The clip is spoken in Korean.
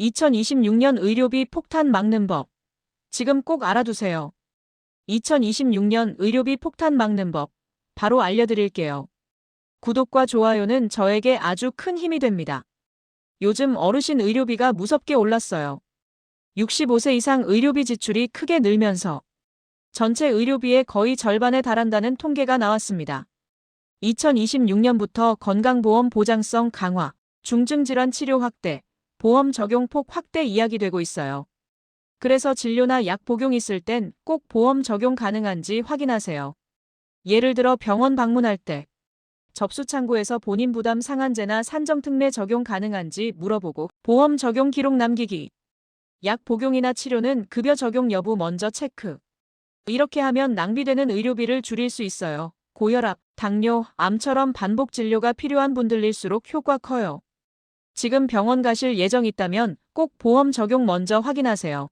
2026년 의료비 폭탄 막는 법. 지금 꼭 알아두세요. 2026년 의료비 폭탄 막는 법. 바로 알려드릴게요. 구독과 좋아요는 저에게 아주 큰 힘이 됩니다. 요즘 어르신 의료비가 무섭게 올랐어요. 65세 이상 의료비 지출이 크게 늘면서 전체 의료비의 거의 절반에 달한다는 통계가 나왔습니다. 2026년부터 건강보험 보장성 강화, 중증질환 치료 확대, 보험 적용 폭 확대 이야기되고 있어요. 그래서 진료나 약 복용 있을 땐 꼭 보험 적용 가능한지 확인하세요. 예를 들어 병원 방문할 때 접수 창구에서 본인 부담 상한제나 산정 특례 적용 가능한지 물어보고 보험 적용 기록 남기기. 약 복용이나 치료는 급여 적용 여부 먼저 체크. 이렇게 하면 낭비되는 의료비를 줄일 수 있어요. 고혈압, 당뇨, 암처럼 반복 진료가 필요한 분들일수록 효과 커요. 지금 병원 가실 예정 있다면 꼭 보험 적용 먼저 확인하세요.